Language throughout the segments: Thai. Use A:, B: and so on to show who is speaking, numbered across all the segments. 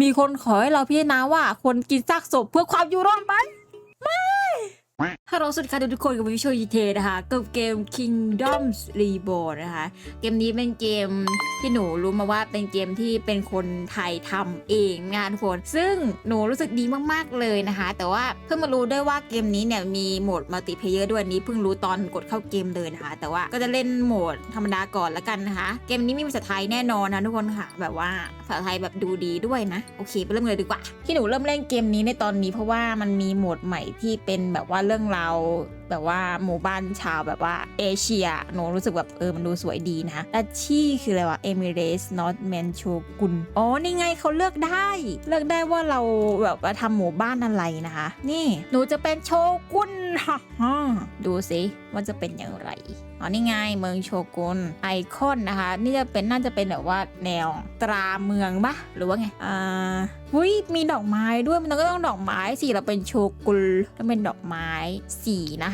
A: มีคนขอให้เราพิจารณาว่าควรกินซากศพเพื่อความอยู่รอดไหมไม่ ฮัลโหลสวัสดีค่ะทุกคนกับวิชวลจีเทนะคะกับเกม Kingdoms Reborn นะคะ เกมนี้เป็นเกมที่หนูรู้มาว่าเป็นเกมที่เป็นคนไทยทำเองงานทุกคน ซึ่งหนูรู้สึกดีมากๆเลยนะคะ แต่ว่าเพิ่งมารู้ด้วยว่าเกมนี้เนี่ยมีโหมดมัลติเพเยอร์ด้วยนนี้เพิ่งรู้ตอนกดเข้าเกมเลยนะคะ แต่ว่าก็จะเล่นโหมดธรรมดาก่อนละกันนะคะ เกมนี้มีภาษาไทยแน่นอนนะทุกคนค่ะ แบบว่าภาษาไทยแบบดูดีด้วยนะ โอเคไปเริ่มเลยดีกว่า ที่หนูเริ่มเล่นเกมนี้ในตอนนี้เพราะว่ามันมีโหมดใหม่ที่เป็นแบบว่าเรื่องราวแบบว่าหมู่บ้านชาวแบบว่าเอเชียหนูรู้สึกแบบเออมันดูสวยดีนะและชี่คืออะไรวะเอมิเรสนอตแมนโชกุนอ๋อนี่ไงเขาเลือกได้ เลือกได้ว่าเราแบบว่าทำหมู่บ้านอะไรนะคะ นี่หนูจะเป็นโชกุนฮ่าฮ่าดูสิว่าจะเป็นอย่างไรอ๋อนี่ไงเมืองโชกุนไอคอนนะคะ นี่จะเป็นน่าจะเป็นแบบว่าแนวตราเมืองปะหรือว่าไงอ่าหุ้ยมีดอกไม้ด้วยมันก็ต้องดอกไม้สิเราเป็นโชกุนต้องเป็นดอกไม้สีนะคะ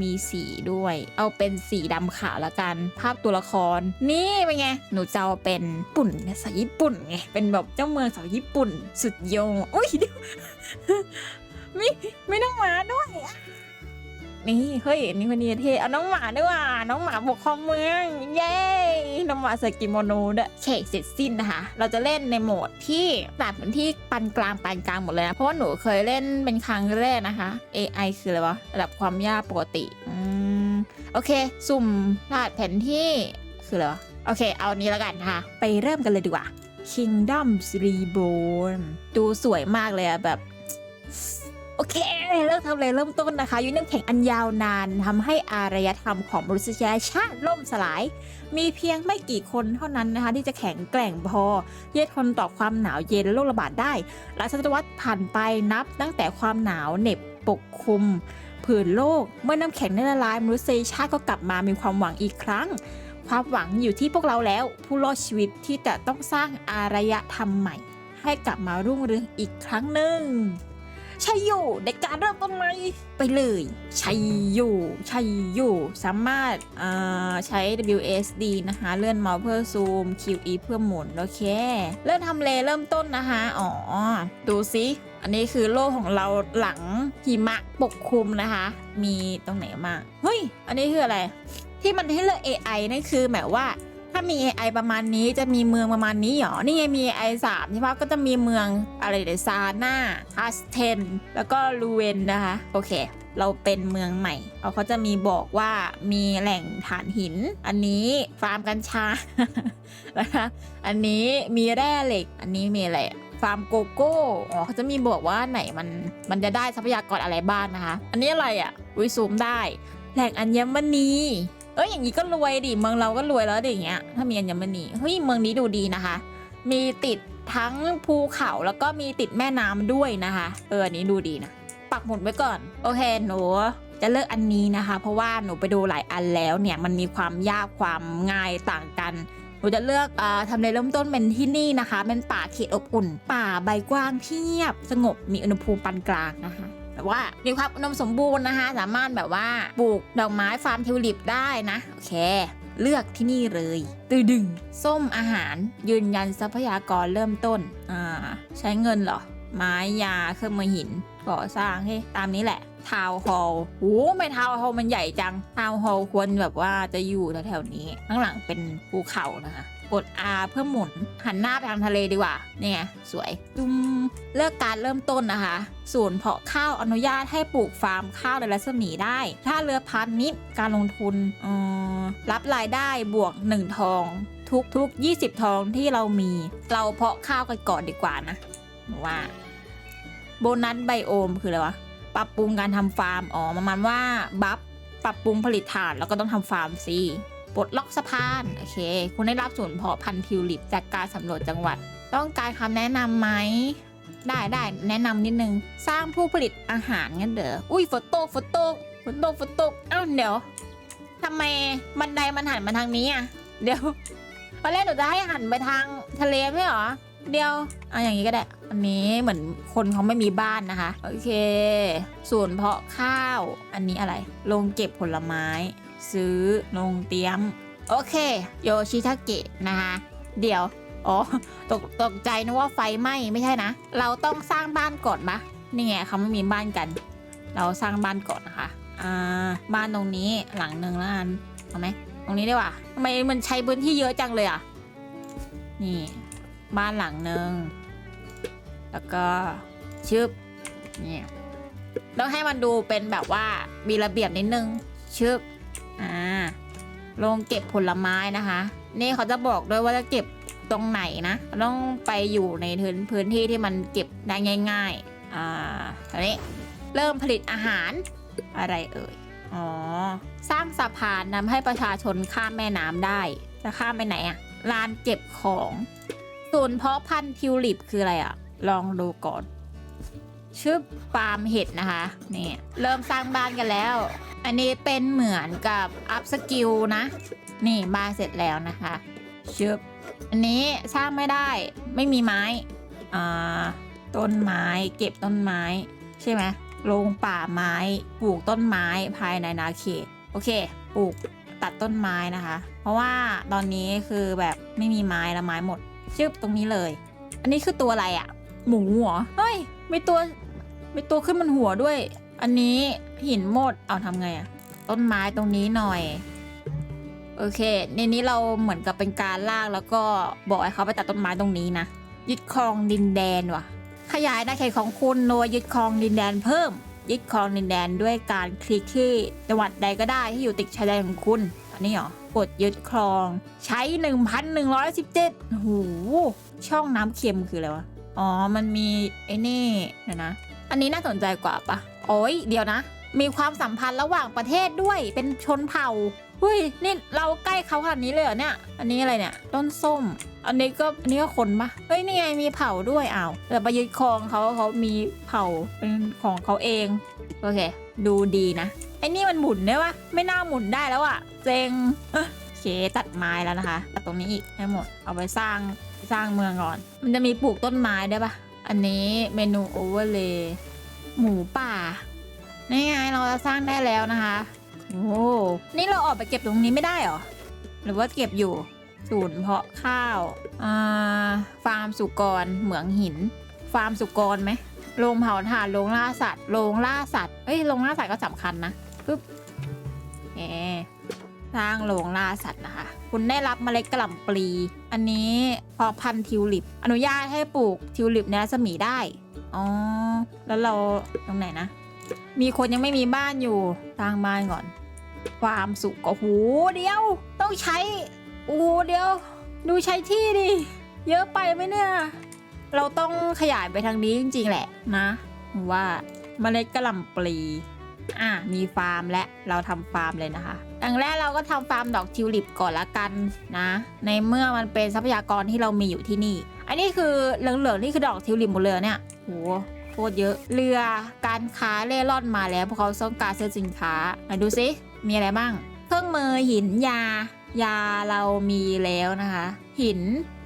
A: มีสีด้วย เอาเป็นสีดำขาวละกัน ภาพตัวละคร นี่เป็นไง หนูจะเอาเป็นปุ่นสาวญี่ปุ่นไง เป็นแบบเจ้าเมืองสาวญี่ปุ่น สุดยอดอุ้ยเดี๋ยวไม่ไม่ต้องมาด้วย นี่เฮ้ยนี่คนนี้เท่เอาน้องหมาด้วยว่ะน้องหมาปกครองเมืองเย้น้องหมาใส่กิโมโนด้วยโอเคเสร็จสิ้นนะคะ เราจะเล่นในโหมดที่ตัดเป็นที่ปานกลางปานกลางหมดเลยนะเพราะว่าหนูเคยเล่นเป็นครั้งแรกนะคะ AI คืออะไรวะระดับความยากปกติอืมโอเค สุ่มรหัสแผนที่คืออะไรวะโอเค เอานี้แล้วกันนะคะไปเริ่มกันเลยดีกว่า Kingdoms Reborn ดูสวยมากเลยอะแบบ โอเคเริ่มทำเลยเริ่มต้นนะคะยุคน้ำแข็งอันยาวนานทำให้อารยธรรมของมนุษยชาติล่มสลาย มีเพียงไม่กี่คนเท่านั้นนะคะ ที่จะแข็งแกร่งพอที่จะทนต่อความหนาวเย็นและโรคระบาดได้หลายศตวรรษผ่านไปนับ ตั้งแต่ความหนาวเหน็บปกคลุมผืนโลก เมื่อน้ำแข็งได้ละลายมนุษยชาติก็กลับมามีความหวังอีกครั้ง ความหวังอยู่ที่พวกเราแล้ว ผู้รอดชีวิตที่จะต้องสร้างอารยธรรมใหม่ ให้กลับมารุ่งเรืองอีกครั้งหนึ่ง ใช่อยู่ในการเริ่มต้นใหม่ไปเลยใช่อยู่ใช่อยู่สามารถใช้ WSD นะคะ เลื่อนเมาส์เพื่อซูม QE เพื่อหมุน โอเค เริ่มทำเลเริ่มต้นนะคะ อ๋อ ดูสิอันนี้คือโลกของเราหลังหิมะปกคลุมนะคะ มีตรงไหนมางเฮ้ย อันนี้คืออะไร ที่มันให้เลือก AI นั่นคือหมายว่า ถ้ามี AI ประมาณนี้จะมีเมืองประมาณนี้หรอ นี่ไงมี AI 3ใช่ปะก็จะมีเมืองอะไรเดซาน่าอาสเทน แล้วก็ลูเวนนะคะ โอเค เราเป็นเมืองใหม่เขาเขาจะมีบอกว่ามีแหล่งฐานหิน อันนี้ฟาร์มกัญชานะคะอันนี้มีแร่เหล็ก อันนี้มีอะไรฟาร์มโกโก้ อ๋อเขาจะมีบอกว่าไหนมันมันจะได้ทรัพยากรอะไรบ้างนะคะ อันนี้อะไรอะ่ะวิซูมได้ แหล่งอัญมณี เอ้ยอย่างนี้ก็รวยดิเมืองเราก็รวยแล้วดิอย่างเงี้ยถ้ามีอัญมณีเฮ้ยเมืองนี้ดูดีนะคะ มีติดทั้งภูเขาแล้วก็มีติดแม่น้ำด้วยนะคะ เอออันนี้ดูดีนะปักหมุดไว้ก่อน โอเคหนูจะเลือกอันนี้นะคะ เพราะว่าหนูไปดูหลายอันแล้วเนี่ยมันมีความยากความง่ายต่างกันหนูจะเลือกอทำเลเริ่มต้นเป็นที่นี่นะคะ เป็นป่าเขตอบอุ่น ป่าใบกว้างที่เงียบ สงบมีอุณหภูมิปานกลางนะคะ แบบว่ามีความอุดมสมบูรณ์นะคะ สามารถแบบว่าปลูกดอกไม้ฟาร์มทิวลิปได้นะโอเค เลือกที่นี่เลยตือดึง ส้มอาหารยืนยันทรัพยากรเริ่มต้นอ่าใช้เงินเหรอ ไม้ยาเครื่องมือหินก่อสร้างให้ตามนี้แหละทาวน์ฮอลล์โอ้ไม่ทาวน์ฮอลล์มันใหญ่จัง ทาวน์ฮอลล์ควรแบบว่าจะอยู่แถวๆนี้ ข้างหลังเป็นภูเขานะคะ กด R เพื่อหมุน หันหน้าไปทางทะเลดีกว่านี่ไงสวยดุมเลือกการเริ่มต้นนะคะ ศูนย์เพาะข้าวอนุญาตให้ปลูกฟาร์มข้าวในรัศมีได้ ถ้าเรือพันนิดการลงทุนรับรายได้บวก 1 ทอง ทุกทุก20 ทองที่เรามี เราเพาะข้าวกันก่อนดีกว่านะว่าโบนัสไบโอมคืออะไรวะปรับปรุงการทำฟาร์มอ๋อประมาณว่าบัฟปรับปรุงผลิตถ่านแล้วก็ต้องทำฟาร์มสิ ปลดล็อกสะพานโอเค คุณได้รับส่วนย์เพาะพันธุ์ทิวลิป จากการสำรวจจังหวัด ต้องการคำแนะนำไหมได้ได้แนะนำนิดนึง สร้างผู้ผลิตอาหารงั้นเด้ออุ้ยฝนตกฝนตกฝนตกฝนตกเอ้าเดี๋ยวทำไมบันไดมันหันมาทางนี้อะเดี๋ยวตอนแรกหนูจะให้หันไปทางทะเลไม่หรอเดียวเอาอย่างนี้ก็ได้ อันนี้เหมือนคนเขาไม่มีบ้านนะคะ โอเค ส่วนเพาะข้าว อันนี้อะไร ลงเก็บผลไม้ ซื้อลงเตียมโอเค โยชิทาเกะนะคะเดี๋ยว อ๋อ ตกตกใจนึกว่าไฟไหม้ไม่ใช่นะ เราต้องสร้างบ้านก่อนปะนี่ไงเขาไม่มีบ้านกัน เราสร้างบ้านก่อนนะคะ อ่า บ้านตรงนี้หลังหนึ่งแล้วกันเอาไหมตรงนี้ได้ว่ะทำไมมันใช้พื้นที่เยอะจังเลยอะ นี่ บ้านหลังหนึ่งแล้วก็ชึบนี่ต้องให้มันดูเป็นแบบว่ามีระเบียบนิดนึงชึบ ลงเก็บผลไม้นะคะ นี่เขาจะบอกด้วยว่าจะเก็บตรงไหนนะต้องไปอยู่ในพื้นพื้นที่ที่มันเก็บได้ง่ายๆอ่าทีนี้เริ่มผลิตอาหารอะไรเอ่ยอ๋อสร้างสะพานนำให้ประชาชนข้ามแม่น้ำได้ จะข้ามไปไหนอะลานเก็บของ ศูนย์เพาะพันธุ์ทิวลิปคืออะไรอะลองดูก่อน ชื่อฟาร์มเห็ดนะคะ นี่ เริ่มสร้างบ้านกันแล้ว อันนี้เป็นเหมือนกับอัพสกิลนะ นี่บ้านเสร็จแล้วนะคะชึบอันนี้สร้างไม่ได้ไม่มีไม้อ่าต้นไม้เก็บต้นไม้ ใช่ไหมลงป่าไม้ปลูกต้นไม้ภายในนาเขต โอเค ปลูกตัดต้นไม้นะคะ เพราะว่าตอนนี้คือแบบไม่มีไม้ล้วไม้หมดชึบตรงนี้เลย อันนี้คือตัวอะไรอะหมูเหรอเฮ้ยมีตัว มีตัวขึ้นมันหัวด้วย อันนี้หินหมด เอาทำไงอะต้นไม้ตรงนี้หน่อย โอเค ในนี้เราเหมือนกับเป็นการลากแล้วก็บอกให้เขาไปตัดต้นไม้ตรงนี้นะ ยึดครองดินแดนว่ะ ขยายอาณาเขตของคุณโดยยึดครองดินแดนเพิ่ม ยึดครองดินแดนด้วยการคลิกที่จังหวัดใดก็ได้ที่อยู่ติดชายแดนของคุณ อันนี้เหรอกดยึดครอง ใช้ 1,117โอ้โหช่องน้ำเค็มคืออะไรวะ อ๋อ มันมีไอ้นี่เดี๋ยวนะ อันนี้น่าสนใจกว่าปะโอ้ยเดี๋ยวนะ มีความสัมพันธ์ระหว่างประเทศด้วยเป็นชนเผ่าเฮ้ยนี่เราใกล้เขาขนาดนี้เลยเหรอเนี่ย อันนี้อะไรเนี่ยต้นส้ม อันนี้ก็อันนี้ก็คนปะเฮ้ยนี่ไงมีเผ่าด้วยอ้าวแต่ไปยึดครองเขาเขามีเผ่าเป็นของเขาเองโอเค ดูดีนะไอ้นี่มันหมุนได้ปะไม่น่าหมุนได้แล้วอะเซ็งเอ้อโอเคตัดไม้แล้วนะคะตัดตรงนี้อีกให้หมดเอาไปสร้างสร้างเมืองก่อน มันจะมีปลูกต้นไม้ได้ปะ อันนี้เมนูโอเวอร์เลย์หมูป่า นี่ไงเราจะสร้างได้แล้วนะคะ โอ้นี่เราออกไปเก็บตรงนี้ไม่ได้เหรอ หรือว่าเก็บอยู่ ศูนย์เพาะข้าว อ่า ฟาร์มสุกร เหมืองหิน ฟาร์มสุกรไหมโรงเผาถ่านโรงล่าสัตว์โรงล่าสัตว์ เอ้ยโรงล่าสัตว์ก็สำคัญนะปึ๊บเอ สร้างโรงล่าสัตว์นะคะ คุณได้รับเมล็ดกระหล่ำปลี อันนี้พาะพันธุ์ทิวลิป อนุญาตให้ปลูกทิวลิปในรัศมีได้ อ๋อ แล้วเราตรงไหนนะ มีคนยังไม่มีบ้านอยู่สร้างบ้านก่อน ความสุขโอ้โหเดียว ต้องใช้อ้เดียว ดูใช้ที่ดิ เยอะไปไหมเนี่ย เราต้องขยายไปทางนี้จริงๆแหละนะ ว่าเมล็ดกระหล่ำปลี อะมีฟาร์มและเราทำฟาร์มเลยนะคะ อย่างแรกเราก็ทำฟาร์มดอกทิวลิปก่อนละกันนะ ในเมื่อมันเป็นทรัพยากรที่เรามีอยู่ที่นี่ อันนี้คือเหลืองๆนี่คือดอกทิวลิปหมดเลยเนี่ยโหโคตรเยอะ เรือการค้าเล่ร่อนมาแล้วเพราะเขาต้องการซื้อสินค้าไหนดูซิมีอะไรบ้าง เครื่องมือหินยา ยาเรามีแล้วนะคะ หิน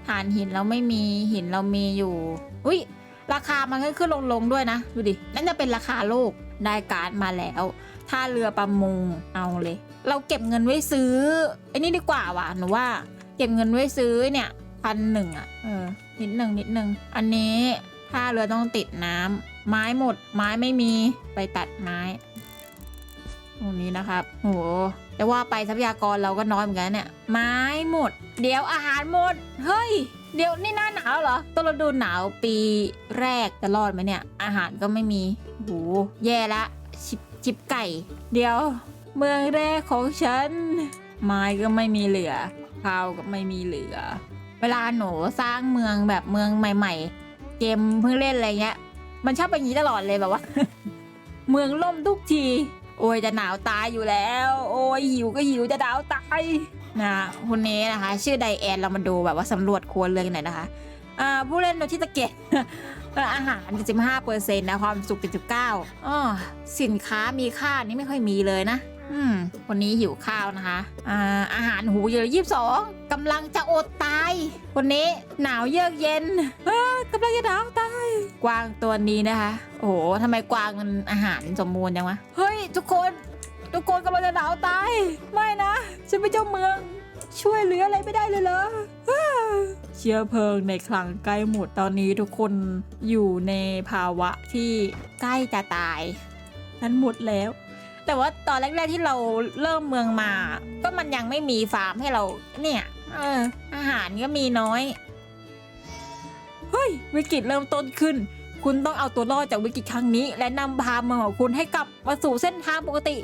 A: ฐานหินเราไม่มีหินเรามีอยู่ อุ้ยราคามันขึ้นขึ้นลงลงๆด้วยนะ ดูดิ นั่นจะเป็นราคาโลกได้การ์ดมาแล้ว ถ้าเรือประมงเอาเลย เราเก็บเงินไว้ซื้อไอ้นี่ดีกว่าว่ะหนูว่า เก็บเงินไว้ซื้อเนี่ยพันหนึ่งอะเออนิดหนึ่งนิดหนึ่งอันนี้ถ้าเรือต้องติดน้ำไม้หมด ไม้ไม่มีไปตัดไม้ตรงนี้นะครับโหแต่ว่าไปทรัพยากรเราก็น้อยเหมือนกันเนี่ยไม้หมด เดี๋ยวอาหารหมด เฮ้ย เดี๋ยวนี่หน้าหนาวเหรอต้นฤดูหนาวปีแรกจะรอดไหมเนี่ย อาหารก็ไม่มีโหแย่ละชิบชิบไก่ เดี๋ยว เมืองแรกของฉัน ไม้ก็ไม่มีเหลือข้าวก็ไม่มีเหลือ เวลาหนูสร้างเมืองแบบเมืองใหม่ ๆ เกมเพิ่งเล่นอะไรเงี้ย มันชอบเป็นอย่างนี้ตลอดเลยแบบว่า เมืองล่มทุกที โอ้ยจะหนาวตายอยู่แล้ว โอ้ยหิวก็หิวจะหนาวตายนะคนนี้นะคะ ชื่อไดแอนเรามาดูแบบว่าสำรวจครัวเรือนหน่อยนะคะอ่าผู้เล่นโดยที่ตะเกียบอาหาร 75เปอร์เซ็นต์นะ ความสุข 79อ๋อสินค้ามีค่านี่ไม่ค่อยมีเลยนะ อืมคนนี้หิวข้าวนะคะอ่าอาหารหูเยอะยี่สิบสองกำลังจะอดตายคนนี้หนาวเยือกเย็นเออกำลังจะหนาวตาย กวางตัวนี้นะคะ โอ้โหทำไมกวางมันอาหารสมบูรณ์จังวะ เฮ้ย ทุกคน ทุกคนกำลังจะหนาวตาย ไม่นะ ฉันเป็นเจ้าเมือง ช่วยเหลืออะไรไม่ได้เลยเหรอเชื้อเพลิงในคลังใกล้หมดตอนนี้ทุกคนอยู่ในภาวะที่ใกล้จะตาย นั้นหมดแล้ว แต่ว่าตอนแรกๆที่เราเริ่มเมืองมา ก็มันยังไม่มีฟาร์มให้เรา เนี่ยเอออาหารก็มีน้อย เฮ้ย วิกฤตเริ่มต้นขึ้น คุณต้องเอาตัวรอดจากวิกฤตครั้งนี้ และนำพาเมืองของคุณให้กลับมาสู่เส้นทางปกติ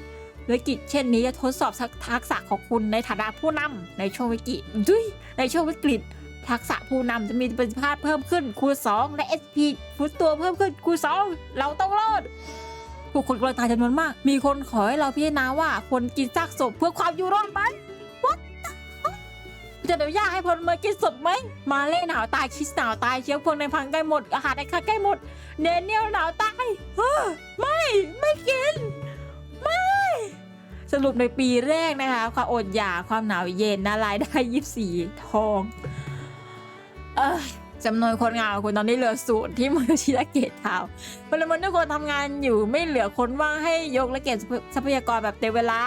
A: วิกฤตเช่นนี้จะทดสอบทักษะของคุณในฐานะผู้นำในช่วงวิกฤตดุยในช่วงวิกฤต ทักษะผู้นำจะมีประสิทธิภาพเพิ่มขึ้นคูณ2และ SP ฟุตตัวเพิ่มขึ้นคูณ2เราต้องรอด ผู้คนกำลังตายจำนวนมาก มีคนขอให้เราพิจารณาว่าควรกินซากศพเพื่อความอยู่รอดไหมจะเดี๋ยวยากให้พลเมืองกินศพไหม มาเล่หนาวตายคิสหนาวตายเชื้อเพลิงในพังใกล้หมด อาหารในคาใกล้หมดเนเนียลหนาวตายไม่ ไม่กิน ไม่ สรุปในปีแรกนะคะ ความอดอยากความหนาวเย็นนะรายได้ยี่สี่ทอง เอ้ย จำนวนคนงานของคุณตอนนี้เหลือศูนย์ที่มือชิระเกตทาวพลเมืองทุกคนทำงานอยู่ไม่เหลือคนว่างให้ยกและเก็บทรัพยากรแบบเต็มเวลา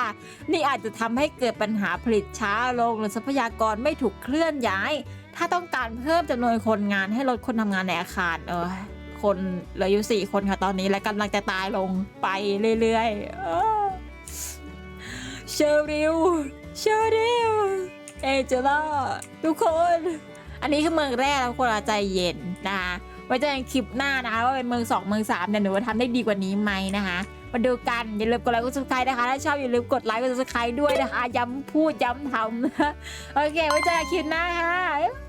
A: นี่อาจจะทำให้เกิดปัญหาผลิตช้าลงหรือทรัพยากรไม่ถูกเคลื่อนย้าย ถ้าต้องการเพิ่มจำนวนคนงานให้ลดคนทำงานในอาคารเออคนเหลืออยู่สี่คนค่ะตอนนี้และกำลังจะตายลงไปเรื่อยๆเออเชอริลเชอริลเอเจล่าทุกคน อันนี้คือเมืองแรกแล้วคนเราใจเย็นนะคะไว้เจอกันคลิปหน้านะคะว่าเป็นเมืองสองเมืองสามเนี่ยหนูทำได้ดีกว่านี้ไหมนะคะมาดูกันอย่าลืมกดไลค์กดซับสไครต์นะคะถ้าชอบอย่าลืมกดไลค์กดซับสไครต์ด้วยนะคะ ย้ำพูดย้ำทำนะโอเคไว้เจอกันคลิปหน้าค่ะ